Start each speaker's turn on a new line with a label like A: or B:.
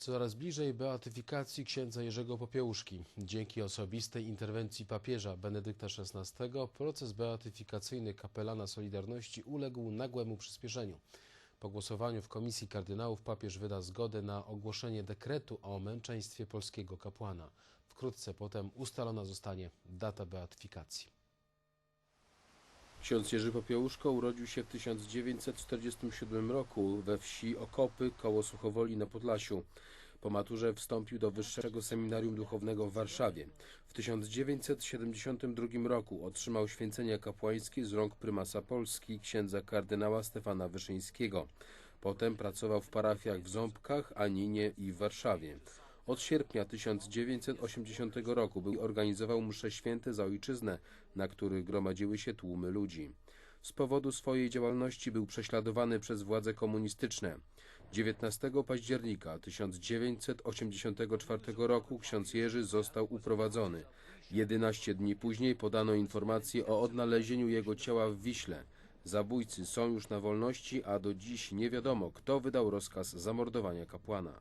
A: coraz bliżej beatyfikacji księdza Jerzego Popiełuszki. Dzięki osobistej interwencji papieża Benedykta XVI proces beatyfikacyjny kapelana Solidarności uległ nagłemu przyspieszeniu. Po głosowaniu w Komisji Kardynałów papież wyda zgodę na ogłoszenie dekretu o męczeństwie polskiego kapłana. Wkrótce potem ustalona zostanie data beatyfikacji. Ksiądz Jerzy Popiełuszko urodził się w 1947 roku we wsi Okopy koło Suchowoli na Podlasiu. Po maturze wstąpił do Wyższego Seminarium Duchownego w Warszawie. W 1972 roku otrzymał święcenia kapłańskie z rąk prymasa Polski księdza kardynała Stefana Wyszyńskiego. Potem pracował w parafiach w Ząbkach, Aninie i w Warszawie. Od sierpnia 1980 roku był organizował msze święte za ojczyznę, na których gromadziły się tłumy ludzi. Z powodu swojej działalności był prześladowany przez władze komunistyczne. 19 października 1984 roku ksiądz Jerzy został uprowadzony. 11 dni później podano informację o odnalezieniu jego ciała w Wiśle. Zabójcy są już na wolności, a do dziś nie wiadomo, kto wydał rozkaz zamordowania kapłana.